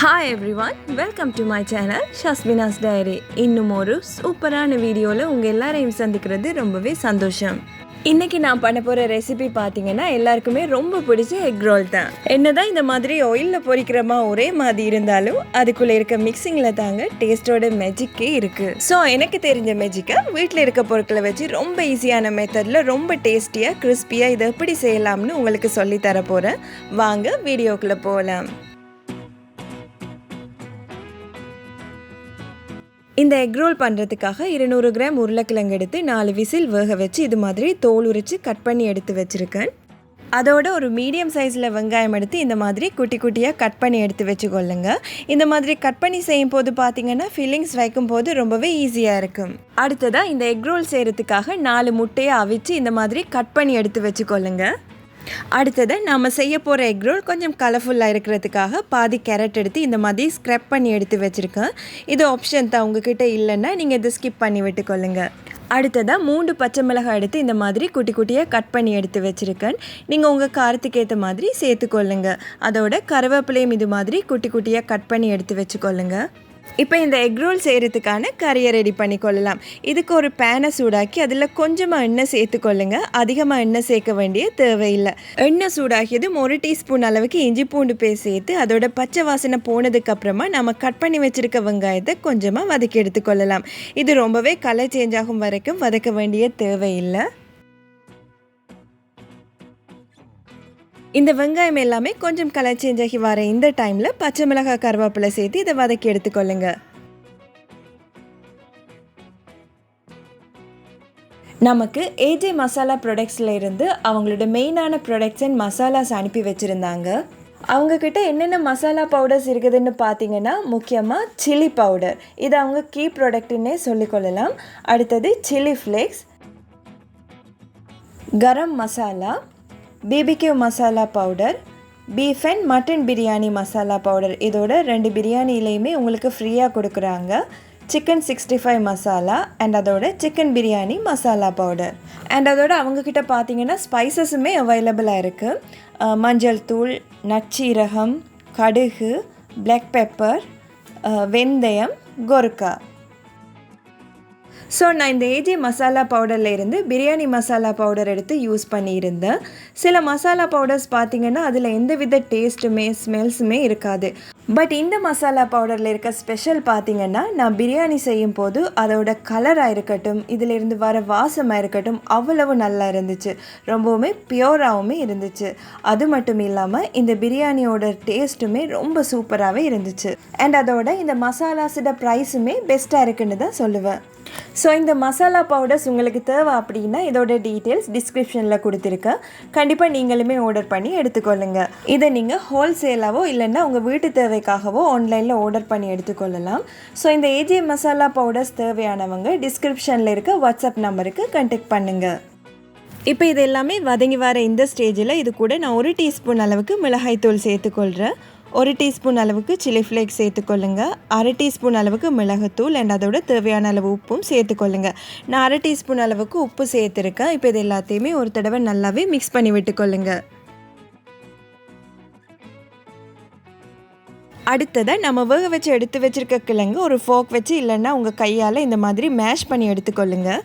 Hi every one welcome to my channel Shasmina's diary இன்னும் ஒரு சூப்பரான வீடியோவில் உங்கள் எல்லாரையும் சந்திக்கிறது ரொம்பவே சந்தோஷம். இன்றைக்கி நான் பண்ண போகிற ரெசிபி பார்த்தீங்கன்னா எல்லாருக்குமே ரொம்ப பிடிச்ச எக் ரோல் தான். என்னதான் இந்த மாதிரி ஆயிலில் பொறிக்கிறமா ஒரே மாதிரி இருந்தாலும் அதுக்குள்ளே இருக்க மிக்சிங்கில் தாங்க டேஸ்டோட மெஜிக்கே இருக்குது ஸோ எனக்கு தெரிஞ்ச மெஜிக்கை வீட்டில் இருக்க பொருட்களை வச்சு ரொம்ப ஈஸியான மெத்தடில் ரொம்ப டேஸ்டியாக கிறிஸ்பியாக இதை எப்படி செய்யலாம்னு உங்களுக்கு சொல்லி தர போகிறேன் வாங்க வீடியோக்குள்ளே போகலாம் இந்த எக் ரோல் பண்ணுறதுக்காக இருநூறு கிராம் உருளைக்கிழங்கு எடுத்து நாலு விசில் வேக வச்சு இது மாதிரி தோல் உரித்து கட் பண்ணி எடுத்து வச்சுருக்கேன். அதோட ஒரு மீடியம் சைஸில் வெங்காயம் எடுத்து இந்த மாதிரி குட்டி குட்டியாக கட் பண்ணி எடுத்து வச்சுக்கொள்ளுங்க. இந்த மாதிரி கட் பண்ணி செய்யும் போது பார்த்தீங்கன்னா ஃபில்லிங்ஸ் வைக்கும் போது ரொம்பவே ஈஸியாக இருக்கும். அடுத்ததாக இந்த எக் ரோல் செய்கிறதுக்காக நாலு முட்டையை அவிச்சு இந்த மாதிரி கட் பண்ணி எடுத்து வச்சுக்கொள்ளுங்க. அடுத்தது நம்ம செய்ய போகிற எக் ரோல் கொஞ்சம் கலர்ஃபுல்லாக இருக்கிறதுக்காக பாதி கேரட் எடுத்து இந்த மாதிரி ஸ்க்ரப் பண்ணி எடுத்து வச்சுருக்கேன். இது ஆப்ஷன் தான். உங்ககிட்ட இல்லைன்னா நீங்கள் இதை ஸ்கிப் பண்ணி விட்டுக்கொள்ளுங்க. அடுத்ததாக மூன்று பச்சை மிளகாய் எடுத்து இந்த மாதிரி குட்டி குட்டியாக கட் பண்ணி எடுத்து வச்சுருக்கேன். நீங்கள் உங்கள் காரத்துக்கு ஏற்ற மாதிரி சேர்த்துக்கொள்ளுங்க. அதோட கருவேப்பிலையும் இது மாதிரி குட்டி குட்டியாக கட் பண்ணி எடுத்து வச்சுக்கொள்ளுங்க. இப்போ இந்த எக் ரோல் செய்கிறதுக்கான கறியை ரெடி பண்ணிக்கொள்ளலாம் இதுக்கு ஒரு பேனை சூடாக்கி அதில் கொஞ்சமாக எண்ணெய் சேர்த்துக்கொள்ளுங்க அதிகமாக எண்ணெய் சேர்க்க வேண்டிய தேவையில்லை. எண்ணெய் சூடாகியதும் ஒரு டீஸ்பூன் அளவுக்கு இஞ்சி பூண்டு பேஸ்ட் சேர்த்து அதோட பச்சை வாசனை போனதுக்கப்புறமா நம்ம கட் பண்ணி வச்சுருக்க வெங்காயத்தை கொஞ்சமாக வதக்கி எடுத்துக்கொள்ளலாம் இது ரொம்பவே கலர் சேஞ்ச் ஆகும் வரைக்கும் வதக்க வேண்டிய தேவையில்லை. இந்த வெங்காயம் எல்லாமே கொஞ்சம் கலர் சேஞ்ச் ஆகி வர இந்த டைமில் பச்சை மிளகாய் கருவேப்பிலை சேர்த்து இதை வதக்கி எடுத்துக்கொள்ளுங்க நமக்கு ஏஜே மசாலா ப்ராடக்ட்ஸில் இருந்து அவங்களோட மெயினான ப்ராடக்ட்ஸ் அண்ட் மசாலாஸ் அனுப்பி வச்சுருந்தாங்க. அவங்கக்கிட்ட என்னென்ன மசாலா பவுடர்ஸ் இருக்குதுன்னு பார்த்தீங்கன்னா முக்கியமாக சில்லி பவுடர் இது அவங்க கீ ப்ராடக்ட்டுன்னே சொல்லிக்கொள்ளலாம் அடுத்தது chilli flakes garam masala BBQ masala powder beef and mutton biryani masala powder இதோட ரெண்டு பிரியாணிலையுமே உங்களுக்கு ஃப்ரீயாக கொடுக்குறாங்க. Chicken sixty five masala and அதோட chicken biryani masala powder and அதோட அவங்கக்கிட்ட பார்த்தீங்கன்னா ஸ்பைசஸுமே அவைலபிளாக இருக்குது மஞ்சள் தூள் நச்சீரகம் கடுகு பிளாக் பெப்பர் வெந்தயம் கொர்க்கா. ஸோ நான் இந்த ஏஜி மசாலா பவுடரில் இருந்து பிரியாணி மசாலா பவுடர் எடுத்து யூஸ் பண்ணியிருந்தேன். சில மசாலா பவுடர்ஸ் பார்த்தீங்கன்னா அதில் எந்தவித டேஸ்ட்டுமே ஸ்மெல்ஸுமே இருக்காது. பட் இந்த மசாலா பவுடரில் இருக்க ஸ்பெஷல் பார்த்திங்கன்னா நான் பிரியாணி செய்யும் போது அதோட கலராக இருக்கட்டும் இதிலிருந்து வர வாசமாக இருக்கட்டும் அவ்வளவு நல்லா இருந்துச்சு. ரொம்பவுமே பியோராகவுமே இருந்துச்சு. அது மட்டும் இல்லாமல் இந்த பிரியாணியோட டேஸ்ட்டுமே ரொம்ப சூப்பராகவே இருந்துச்சு. அண்ட் அதோட இந்த மசாலாஸோட ப்ரைஸுமே பெஸ்ட்டாக இருக்குன்னு தான் சொல்லுவேன். ஸோ இந்த மசாலா பவுடர்ஸ் உங்களுக்கு தேவை அப்படின்னா இதோட டீட்டெயில்ஸ் டிஸ்கிரிப்ஷனில் கொடுத்துருக்கேன். கண்டிப்பாக நீங்களுமே ஆர்டர் பண்ணி எடுத்துக்கொள்ளுங்க. இதை நீங்கள் ஹோல்சேலாகவோ இல்லைன்னா உங்கள் வீட்டு தேவைக்காகவோ ஆன்லைனில் ஆர்டர் பண்ணி எடுத்துக்கொள்ளலாம். ஸோ இந்த ஏஜே மசாலா பவுடர்ஸ் தேவையானவங்க டிஸ்கிரிப்ஷனில் இருக்க வாட்ஸ்அப் நம்பருக்கு கண்டெக்ட் பண்ணுங்கள் இப்போ இது எல்லாமே வதங்கி வர இந்த ஸ்டேஜில் இது கூட நான் ஒரு டீஸ்பூன் அளவுக்கு மிளகாய்த்தூள் சேர்த்துக்கொள்கிறேன் ஒரு டீஸ்பூன் அளவுக்கு சில்லி ஃப்ளேக்ஸ் சேர்த்துக்கொள்ளுங்க அரை டீஸ்பூன் அளவுக்கு மிளகுத்தூள் அண்ட் அதோட தேவையான அளவு உப்பும் சேர்த்துக்கொள்ளுங்க நான் அரை டீஸ்பூன் அளவுக்கு உப்பு சேர்த்துருக்கேன். இப்போ இது எல்லாத்தையுமே ஒரு தடவை நல்லாவே மிக்ஸ் பண்ணி விட்டுக்கொள்ளுங்க அடுத்ததாக நம்ம வேக வச்சு எடுத்து வச்சுருக்க கிழங்கு ஒரு ஃபோக் வச்சு இல்லைன்னா உங்கள் கையால் இந்த மாதிரி மேஷ் பண்ணி எடுத்துக்கொள்ளுங்கள்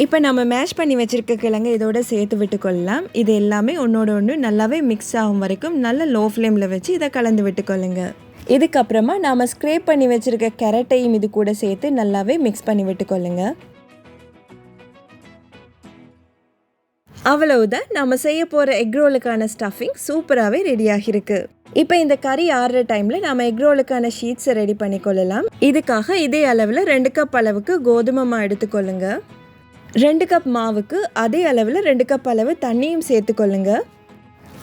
இப்போ நம்ம மேஷ் பண்ணி வச்சுருக்க கிழங்கு இதோட சேர்த்து விட்டுக்கொள்ளலாம். இது எல்லாமே ஒன்றோட ஒன்று நல்லாவே மிக்ஸ் ஆகும் வரைக்கும் நல்ல லோ ஃப்ளேமில் வச்சு இதை கலந்து விட்டுக்கொள்ளுங்க. இதுக்கப்புறமா நாம் ஸ்க்ரேப் பண்ணி வச்சுருக்க கேரட்டையும் இது கூட சேர்த்து நல்லாவே மிக்ஸ் பண்ணி விட்டுக்கொள்ளுங்க. அவ்வளவுதான். நம்ம செய்ய போகிற எக் ரோலுக்கான ஸ்டஃபிங் சூப்பராகவே ரெடியாகிருக்கு இப்போ இந்த கறி ஆறுற டைமில் நம்ம எக் ரோலுக்கான ஷீட்ஸை ரெடி பண்ணிக்கொள்ளலாம். இதுக்காக இதே அளவில் ரெண்டு கப் அளவுக்கு கோதுமை எடுத்துக்கொள்ளுங்கள் ரெண்டு கப் மாவுக்கு அதே அளவில் ரெண்டு கப் அளவு தண்ணியும் சேர்த்துக்கொள்ளுங்க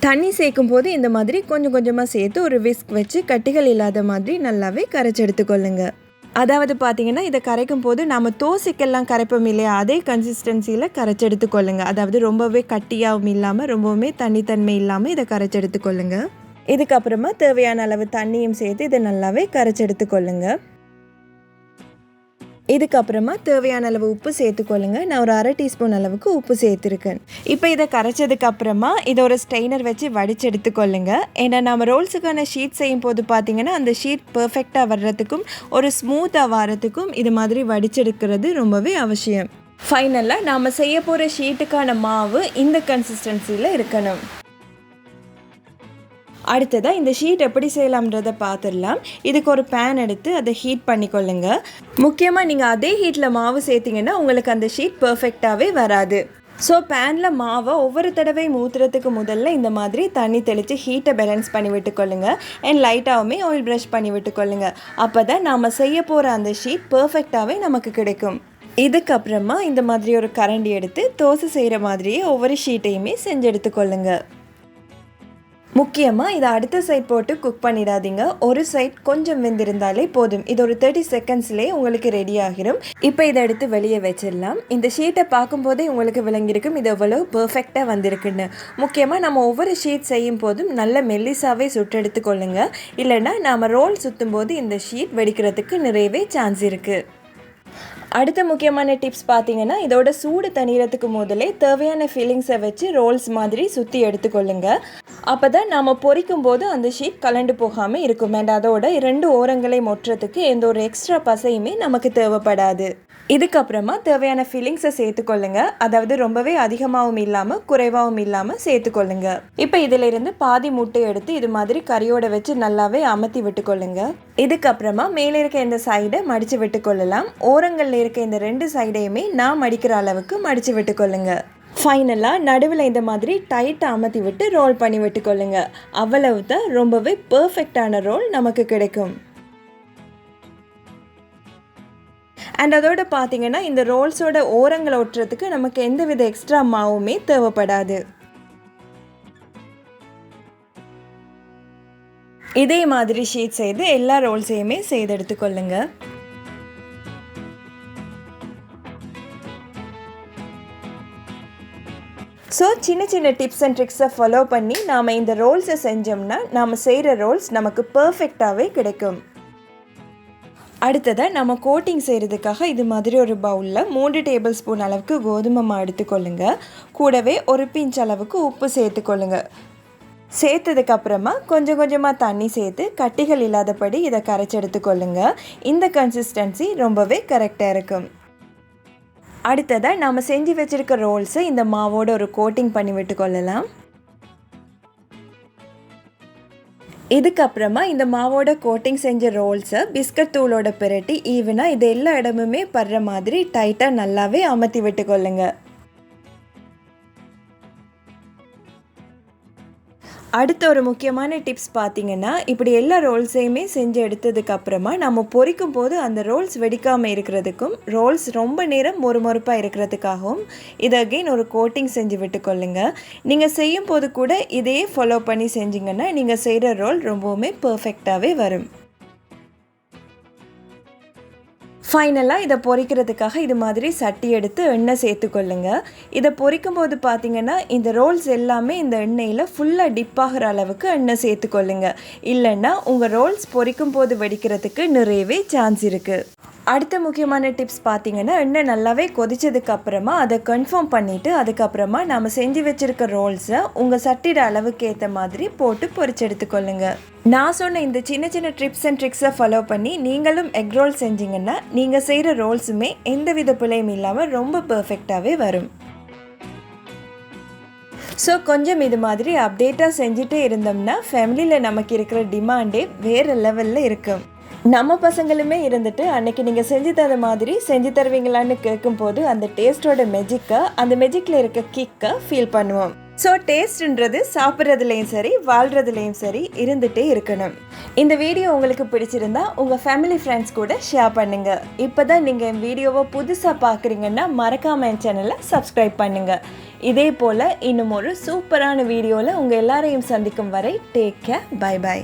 தண்ணி சேர்க்கும் போது இந்த மாதிரி கொஞ்சம் கொஞ்சமாக சேர்த்து ஒரு விஸ்க் வச்சு கட்டிகள் இல்லாத மாதிரி நல்லாவே கரைச்சி எடுத்துக்கொள்ளுங்க அதாவது பார்த்தீங்கன்னா இதை கரைக்கும் போது நம்ம தோசைக்கெல்லாம் கரைப்போம் இல்லையா? அதே கன்சிஸ்டன்சியில் கரைச்சி எடுத்துக்கொள்ளுங்க அதாவது ரொம்பவே கட்டியாகவும் இல்லாமல் ரொம்பவுமே தண்ணித்தன்மை இல்லாமல் இதை கரைச்சி எடுத்துக்கொள்ளுங்க இதுக்கப்புறமா தேவையான அளவு தண்ணியும் சேர்த்து இதை நல்லாவே கரைச்சி எடுத்துக்கொள்ளுங்க இதுக்கப்புறமா தேவையான அளவு உப்பு சேர்த்துக்கொள்ளுங்க. நான் ஒரு அரை டீஸ்பூன் அளவுக்கு உப்பு சேர்த்துருக்கேன். இப்போ இதை கரைச்சதுக்கப்புறமா இதை ஒரு ஸ்ட்ரெயினர் வச்சு வடிச்சு எடுத்துக்கொள்ளுங்க ஏன்னா நம்ம ரோல்ஸுக்கான ஷீட் செய்யும் போது பார்த்தீங்கன்னா அந்த ஷீட் பர்ஃபெக்டாக வர்றதுக்கும் ஒரு ஸ்மூத்தாக வரத்துக்கும் இது மாதிரி வடிச்செடுக்கிறது ரொம்பவே அவசியம். ஃபைனலாக நாம் செய்ய போகிற ஷீட்டுக்கான மாவு இந்த கன்சிஸ்டன்சியில் இருக்கணும். அடுத்ததாக இந்த ஷீட் எப்படி செய்யலாம்ன்றதை பார்த்துடலாம். இதுக்கு ஒரு பேன் எடுத்து அதை ஹீட் பண்ணிக்கொள்ளுங்க. முக்கியமாக நீங்கள் அதே ஹீட்டில் மாவு சேர்த்திங்கன்னா உங்களுக்கு அந்த ஷீட் பர்ஃபெக்டாகவே வராது. ஸோ பேனில் மாவை ஒவ்வொரு தடவை ஊற்றுறதுக்கு முதல்ல இந்த மாதிரி தண்ணி தெளித்து ஹீட்டை பேலன்ஸ் பண்ணி விட்டுக்கொள்ளுங்க. அண்ட் லைட்டாகவுமே ஆயில் ப்ரஷ் பண்ணி விட்டுக்கொள்ளுங்க. அப்போ தான் நாம் செய்ய போகிற அந்த ஷீட் பர்ஃபெக்டாகவே நமக்கு கிடைக்கும். இதுக்கப்புறமா இந்த மாதிரி ஒரு கரண்டி எடுத்து தோசை செய்கிற மாதிரியே ஒவ்வொரு ஷீட்டையுமே செஞ்சு எடுத்துக்கொள்ளுங்கள் முக்கியமாக இதை அடுத்த சைட் போட்டு குக் பண்ணிடாதீங்க. ஒரு சைட் கொஞ்சம் வெந்திருந்தாலே போதும். இது ஒரு தேர்ட்டி செகண்ட்ஸ்லேயே உங்களுக்கு ரெடி ஆகிரும். இப்போ இதை எடுத்து வெளியே வச்சிடலாம். இந்த ஷீட்டை பார்க்கும்போதே உங்களுக்கு விளங்கியிருக்கும். இது எவ்வளோ பர்ஃபெக்டாக வந்திருக்குன்னு. முக்கியமாக நம்ம ஒவ்வொரு ஷீட் செய்யும் போதும் நல்ல மெல்லிசாவே சுட்டெடுத்து கொள்ளுங்க. இல்லைன்னா நாம் ரோல் சுற்றும் போது இந்த ஷீட் வெடிக்கிறதுக்கு நிறையவே சான்ஸ் இருக்குது அடுத்த முக்கியமான டிப்ஸ் பார்த்தீங்கன்னா இதோட சூடு தணிகிறதுக்கு முதலே தேவையான ஃபீலிங்ஸை வச்சு ரோல்ஸ் மாதிரி சுற்றி எடுத்துக்கொள்ளுங்க அப்போ தான் நாம் பொரிக்கும் போது அந்த ஷீட் கலண்டு போகாமல் இருக்கும். அண்ட் அதோட ரெண்டு ஓரங்களை மொட்டுறதுக்கு எந்த ஒரு எக்ஸ்ட்ரா பசையுமே நமக்கு தேவைப்படாது. இதுக்கப்புறமா தேவையான ஃபீலிங்ஸை சேர்த்துக்கொள்ளுங்க. அதாவது ரொம்பவே அதிகமாகவும் இல்லாமல் குறைவாகவும் இல்லாமல் சேர்த்துக்கொள்ளுங்க. இப்போ இதிலிருந்து பாதி முட்டை எடுத்து இது மாதிரி கறியோட வச்சு நல்லாவே அமர்த்தி விட்டுக்கொள்ளுங்க. இதுக்கப்புறமா மேலே இருக்க இந்த சைடை மடித்து விட்டுக்கொள்ளலாம். ஓரங்களில் இருக்க இந்த ரெண்டு சைடையுமே நான் மடிக்கிற அளவுக்கு மடித்து விட்டுக்கொள்ளுங்க. ஃபைனலாக நடுவில் இந்த மாதிரி டைட்டாக அமர்த்தி விட்டு ரோல் பண்ணி விட்டுக்கொள்ளுங்க. அவ்வளவு தான் ரொம்பவே பர்ஃபெக்டான ரோல் நமக்கு கிடைக்கும். அண்ட் அதோட பார்த்தீங்கன்னா இந்த ரோல்ஸோட ஓரங்களை ஒட்டுறதுக்கு நமக்கு எந்தவித எக்ஸ்ட்ரா மாவுமே தேவைப்படாது. இதே மாதிரி ஷீட் செய்து எல்லா ரோல்ஸையுமே செய்து எடுத்துக்கொள்ளுங்கள் ஸோ சின்ன சின்ன டிப்ஸ் அண்ட் ட்ரிக்ஸை ஃபாலோ பண்ணி நாம் இந்த ரோல்ஸை செஞ்சோம்னா நாம் செய்கிற ரோல்ஸ் நமக்கு பர்ஃபெக்டாகவே கிடைக்கும். அடுத்ததாக நம்ம கோட்டிங் செய்கிறதுக்காக இது மாதிரி ஒரு பவுலில் மூன்று டேபிள் ஸ்பூன் அளவுக்கு கோதுமை மாவு எடுத்துக்கொள்ளுங்க. கூடவே ஒரு பிஞ்ச் அளவுக்கு உப்பு சேர்த்துக்கொள்ளுங்க. சேர்த்ததுக்கப்புறமா கொஞ்சம் கொஞ்சமாக தண்ணி சேர்த்து கட்டிகள் இல்லாதபடி இதை கரைச்சி எடுத்துக்கொள்ளுங்க. இந்த கன்சிஸ்டன்சி ரொம்பவே கரெக்டாக இருக்கும். அடுத்ததாக நம்ம செஞ்சு வச்சுருக்க ரோல்ஸை இந்த மாவோட ஒரு கோட்டிங் பண்ணி விட்டுக்கொள்ளலாம். இதுக்கப்புறமா இந்த மாவோட கோட்டிங் செஞ்ச ரோல்ஸை பிஸ்கட் தூளோட பிரட்டி ஈவனாக இது எல்லா இடமுமே படுற மாதிரி டைட்டாக நல்லாவே அமர்த்தி விட்டுக்கொள்ளுங்கள் அடுத்த ஒரு முக்கியமான டிப்ஸ் பார்த்தீங்கன்னா இப்படி எல்லா ரோல்ஸையுமே செஞ்சு எடுத்ததுக்கப்புறமா நம்ம பொறிக்கும் போது அந்த ரோல்ஸ் வெடிக்காமல் இருக்கிறதுக்கும் ரோல்ஸ் ரொம்ப நேரம் மொறுமொறுப்பாக இருக்கிறதுக்காகவும் இதை அகெயின் ஒரு கோட்டிங் செஞ்சு விட்டுக்கொள்ளுங்க நீங்கள் செய்யும் போது கூட இதையே ஃபாலோ பண்ணி செஞ்சிங்கன்னா நீங்கள் செய்கிற ரோல் ரொம்பவுமே பர்ஃபெக்டாகவே வரும். ஃபைனலாக இதை பொறிக்கிறதுக்காக இது மாதிரி சட்டி எடுத்து எண்ணெய் சேர்த்துக்கொள்ளுங்க. இதை பொறிக்கும் போது பார்த்தீங்கன்னா இந்த ரோல்ஸ் எல்லாமே இந்த எண்ணெயில் ஃபுல்லாக டிப் ஆகிற அளவுக்கு எண்ணெய் சேர்த்துக்கொள்ளுங்க. இல்லைன்னா உங்கள் ரோல்ஸ் பொறிக்கும் போது வெடிக்கிறதுக்கு நிறையவே சான்ஸ் இருக்குது அடுத்த முக்கியமான டிப்ஸ் பார்த்தீங்கன்னா எண்ணெய் நல்லாவே கொதிச்சதுக்கு அப்புறமா அதை கன்ஃபார்ம் பண்ணிவிட்டு அதுக்கப்புறமா நம்ம செஞ்சு வச்சுருக்க ரோல்ஸை உங்கள் சட்டிட அளவுக்கு ஏற்ற மாதிரி போட்டு பொரிச்சு எடுத்துக்கொள்ளுங்க. நான் சொன்ன இந்த சின்ன சின்ன ட்ரிப்ஸ் அண்ட் ட்ரிக்ஸை ஃபாலோ பண்ணி நீங்களும் எக் ரோல் செஞ்சீங்கன்னா நீங்கள் செய்கிற ரோல்ஸுமே எந்த வித பிழையும் இல்லாமல் ரொம்ப பர்ஃபெக்டாகவே வரும். ஸோ கொஞ்சம் இது மாதிரி அப்டேட்டாக செஞ்சுட்டே இருந்தோம்னா ஃபேமிலியில் நமக்கு இருக்கிற டிமாண்டே வேறு லெவலில் இருக்கும் நம்ம பசங்களுமே இருந்துட்டு அன்னைக்கு நீங்கள் செஞ்சு தர மாதிரி செஞ்சு தருவீங்களான்னு கேட்கும்போது அந்த டேஸ்ட்டோட மெஜிக்கை அந்த மெஜிக்கில் இருக்க கிக்கை ஃபீல் பண்ணுவோம். ஸோ டேஸ்ட்ன்றது சாப்பிட்றதுலேயும் சரி வாழ்கிறதுலேயும் சரி இருந்துகிட்டே இருக்கணும். இந்த வீடியோ உங்களுக்கு பிடிச்சிருந்தா உங்கள் ஃபேமிலி ஃப்ரெண்ட்ஸ் கூட ஷேர் பண்ணுங்கள் இப்போ தான் நீங்கள் என் வீடியோவை புதுசாக பார்க்குறீங்கன்னா மறக்காமல் என் சேனலை சப்ஸ்கிரைப் பண்ணுங்கள் இதே போல் இன்னும் ஒரு சூப்பரான வீடியோவில் உங்கள் எல்லாரையும் சந்திக்கும் வரை டேக் கேர் பை பை